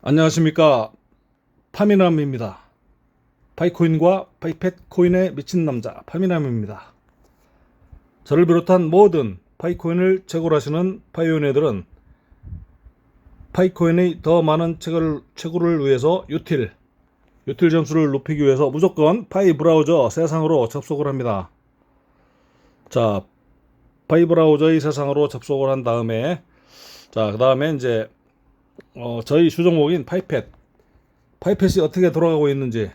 안녕하십니까 파미남입니다. 파이코인과 파이펫 코인에 미친 남자 파미남입니다. 저를 비롯한 모든 파이코인을 채굴하시는 파이오니들은 파이코인의 더 많은 채굴, 채굴을 위해서 유틸, 유틸 점수를 높이기 위해서 무조건 파이 브라우저 세상으로 접속을 합니다. 자, 파이 브라우저의 세상으로 접속을 한 다음에 자, 그 다음에 이제 어, 저희 주종목인 파이펫. 파이펫이 어떻게 돌아가고 있는지.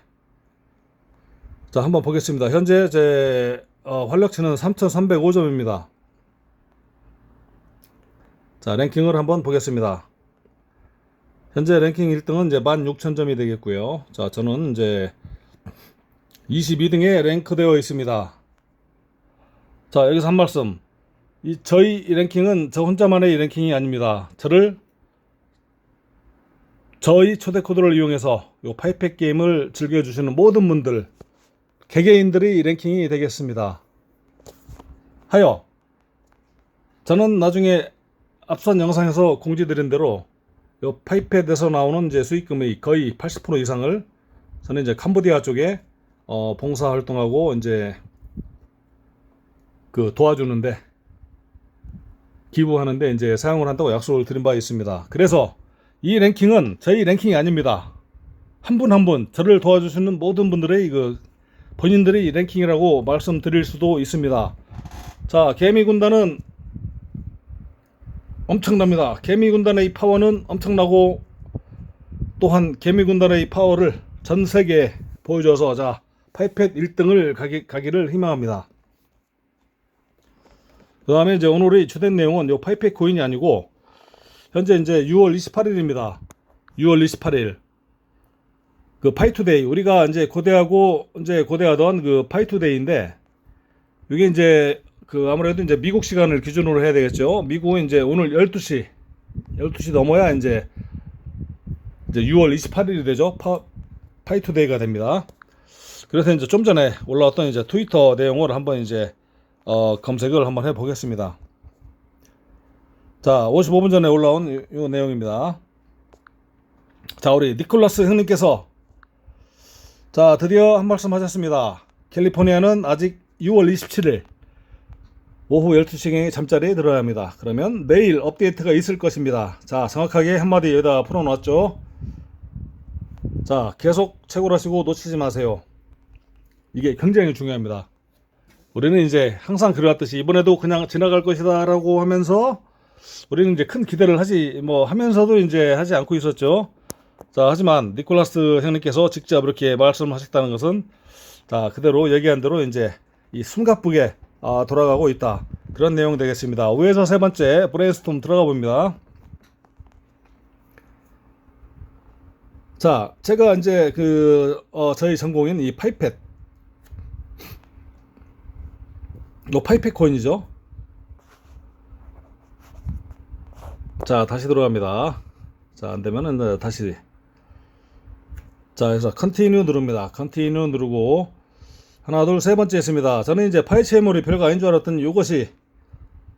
자, 한번 보겠습니다. 현재 제 어, 활력치는 3,305점입니다. 자, 랭킹을 한번 보겠습니다. 현재 랭킹 1등은 이제 16,000점이 되겠고요. 자, 저는 이제 22등에 랭크되어 있습니다. 자, 여기서 한 말씀. 이 저희 이 랭킹은 저 혼자만의 이 랭킹이 아닙니다. 저를 저희 초대 코드를 이용해서 요 파이펫 게임을 즐겨주시는 모든 분들 개개인들이 랭킹이 되겠습니다. 하여 저는 나중에 앞선 영상에서 공지드린 대로 요 파이펫에서 나오는 이제 수익금의 거의 80% 이상을 저는 이제 캄보디아 쪽에 어, 봉사 활동하고 이제 그 도와주는데 기부하는데 이제 사용을 한다고 약속을 드린 바 있습니다. 그래서 이 랭킹은 저희 랭킹이 아닙니다. 한 분 한 분 저를 도와주시는 모든 분들의 그 본인들의 랭킹이라고 말씀드릴 수도 있습니다. 자, 개미 군단은 엄청납니다. 개미 군단의 파워는 엄청나고 또한 개미 군단의 파워를 전 세계에 보여줘서 자, 파이펫 1등을 가기, 가기를 희망합니다. 그 다음에 이제 오늘의 주된 내용은 요 파이펫 코인이 아니고 현재 이제 6월 28일입니다. 6월 28일. 그 파이투데이 우리가 이제 고대하고 이제 고대하던 그 파이투데이인데 이게 이제 그 아무래도 이제 미국 시간을 기준으로 해야 되겠죠. 미국은 이제 오늘 12시 12시 넘어야 이제 이제 6월 28일이 되죠. 파, 파이투데이가 됩니다. 그래서 이제 좀 전에 올라왔던 이제 트위터 내용을 한번 이제 어, 검색을 한번 해 보겠습니다. 자, 55분 전에 올라온 이, 이 내용입니다. 자, 우리 니콜라스 형님께서 자, 드디어 한 말씀 하셨습니다. 캘리포니아는 아직 6월 27일 오후 12시경에 잠자리에 들어야 합니다. 그러면 내일 업데이트가 있을 것입니다. 자, 정확하게 한마디 여기다 풀어놨죠. 자, 계속 채굴하시고 놓치지 마세요. 이게 굉장히 중요합니다. 우리는 이제 항상 그래왔듯이 이번에도 그냥 지나갈 것이다 라고 하면서 우리는 이제 큰 기대를 하지 뭐 하면서도 이제 하지 않고 있었죠. 자 하지만 니콜라스 형님께서 직접 이렇게 말씀하셨다는 것은 자 그대로 얘기한 대로 이제 이 숨가쁘게 아, 돌아가고 있다 그런 내용 되겠습니다. 5에서 세 번째 브레인스톰 들어가 봅니다. 자 제가 이제 그 어, 저희 전공인 이 파이펫 이 파이펫 코인이죠. 자 다시 들어갑니다. 자 안되면은 네, 다시. 자 그래서 컨티뉴 누릅니다. 컨티뉴 누르고 하나 둘 세 번째 있습니다. 저는 이제 파이체인몰이 별거 아닌 줄 알았던 이것이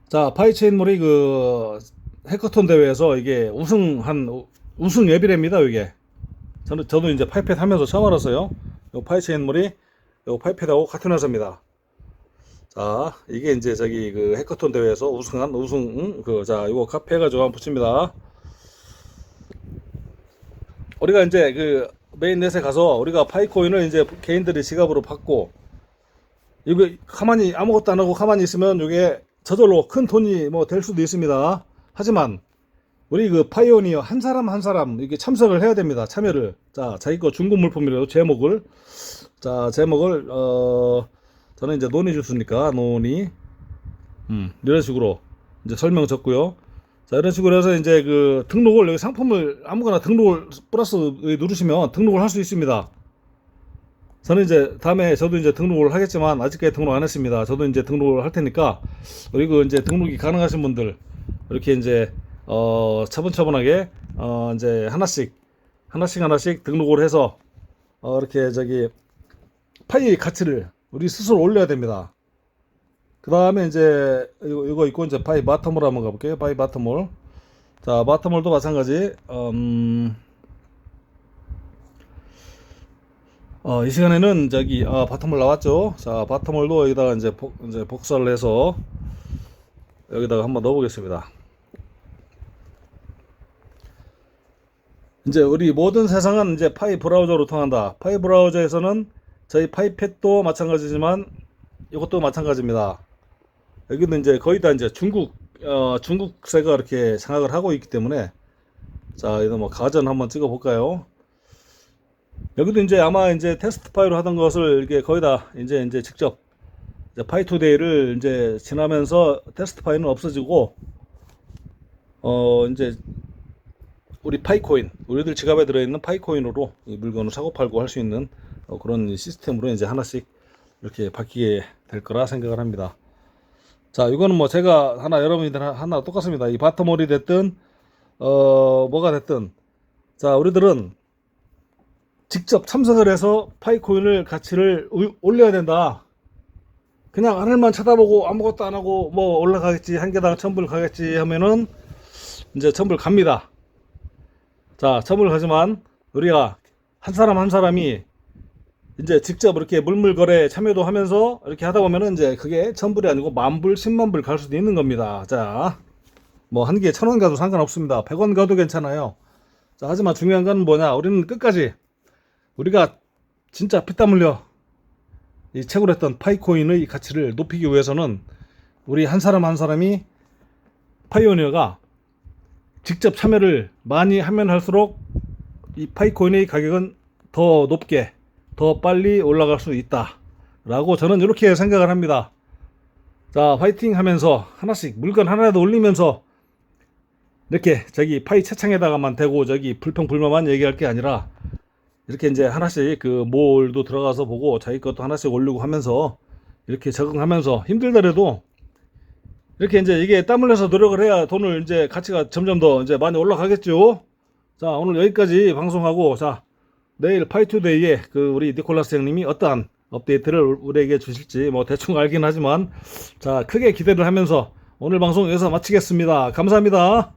자 파이체인몰이 그 해커톤 대회에서 이게 우승한 우승 예비랍니다 이게. 저는 저도 이제 파이펫 하면서 처음 알았어요. 요 파이체인몰이 요 파이펫하고 같은 회사입니다 자, 이게 이제 저기 그 해커톤 대회에서 우승한 우승, 그, 자, 이거 카페 해가지고 한번 붙입니다. 우리가 이제 그 메인넷에 가서 우리가 파이코인을 이제 개인들이 지갑으로 받고, 이거 가만히 아무것도 안 하고 가만히 있으면 이게 저절로 큰 돈이 뭐 될 수도 있습니다. 하지만 우리 그 파이오니어 한 사람 한 사람 이게 참석을 해야 됩니다. 참여를. 자, 자기 거 중고 물품이라도 제목을. 자, 제목을, 어, 저는 이제 논의 주스니까 논의 음, 이런 식으로 이제 설명 적고요. 자 이런 식으로 해서 이제 그 등록을 여기 상품을 아무거나 등록을 플러스 누르시면 등록을 할 수 있습니다. 저는 이제 다음에 저도 이제 등록을 하겠지만 아직까지 등록 안 했습니다. 저도 이제 등록을 할 테니까 그리고 이제 등록이 가능하신 분들 이렇게 이제 어 차분차분하게 어 이제 하나씩 하나씩 하나씩 등록을 해서 어 이렇게 저기 파이 가치를 우리 스스로 올려야 됩니다. 그 다음에 이제 이거, 이거 있고 이제 바이 바텀홀 한번 가볼게요. 바이 바텀홀. 자 바텀홀도 마찬가지. 음, 어, 이 시간에는 저기 아, 바텀홀 나왔죠. 자 바텀홀도 여기다가 이제, 복, 이제 복사를 해서 여기다가 한번 넣어보겠습니다. 이제 우리 모든 세상은 이제 파이 브라우저로 통한다. 파이 브라우저에서는 저희 파이팻도 마찬가지지만 이것도 마찬가지입니다. 여기는 이제 거의 다 이제 중국 어, 중국세가 이렇게 장악을 하고 있기 때문에 자, 이거 뭐 가전 한번 찍어 볼까요? 여기도 이제 아마 이제 테스트 파일로 하던 것을 이게 거의 다 이제 이제 직접 이제 파이투데이를 이제 지나면서 테스트 파일은 없어지고 어 이제 우리 파이코인 우리들 지갑에 들어있는 파이코인으로 이 물건을 사고 팔고 할 수 있는 어, 그런 시스템으로 이제 하나씩 이렇게 바뀌게 될 거라 생각을 합니다. 자, 이거는 뭐 제가 하나 여러분들 하나 똑같습니다. 이 바텀홀이 됐든 어 뭐가 됐든 자 우리들은 직접 참석을 해서 파이코인을 가치를 우- 올려야 된다. 그냥 하늘만 쳐다보고 아무것도 안 하고 뭐 올라가겠지 한 개당 천불 가겠지 하면은 이제 천불 갑니다. 자 천불 가지만 우리가 한 사람 한 사람이 이제 직접 이렇게 물물거래 참여도 하면서 이렇게 하다 보면은 이제 그게 천불이 아니고 만불, 십만불 갈 수도 있는 겁니다. 자, 뭐 한 개에 천 원 가도 상관없습니다. 백 원 가도 괜찮아요. 자, 하지만 중요한 건 뭐냐? 우리는 끝까지 우리가 진짜 피땀 흘려 이 채굴했던 파이코인의 가치를 높이기 위해서는 우리 한 사람 한 사람이 파이오니어가 직접 참여를 많이 하면 할수록 이 파이코인의 가격은 더 높게 더 빨리 올라갈 수 있다 라고 저는 이렇게 생각을 합니다 자 화이팅 하면서 하나씩 물건 하나라도 올리면서 이렇게 저기 파이 채창에다가만 대고 저기 불평불만만 얘기할 게 아니라 이렇게 이제 하나씩 그 몰도 들어가서 보고 자기 것도 하나씩 올리고 하면서 이렇게 적응하면서 힘들더라도 이렇게 이제 이게 땀 흘려서 노력을 해야 돈을 이제 가치가 점점 더 이제 많이 올라가겠죠. 자, 오늘 여기까지 방송하고 자, 내일 파이투데이에 그 우리 니콜라스 형님이 어떠한 업데이트를 우리에게 주실지 뭐 대충 알긴 하지만 자, 크게 기대를 하면서 오늘 방송 여기서 마치겠습니다. 감사합니다.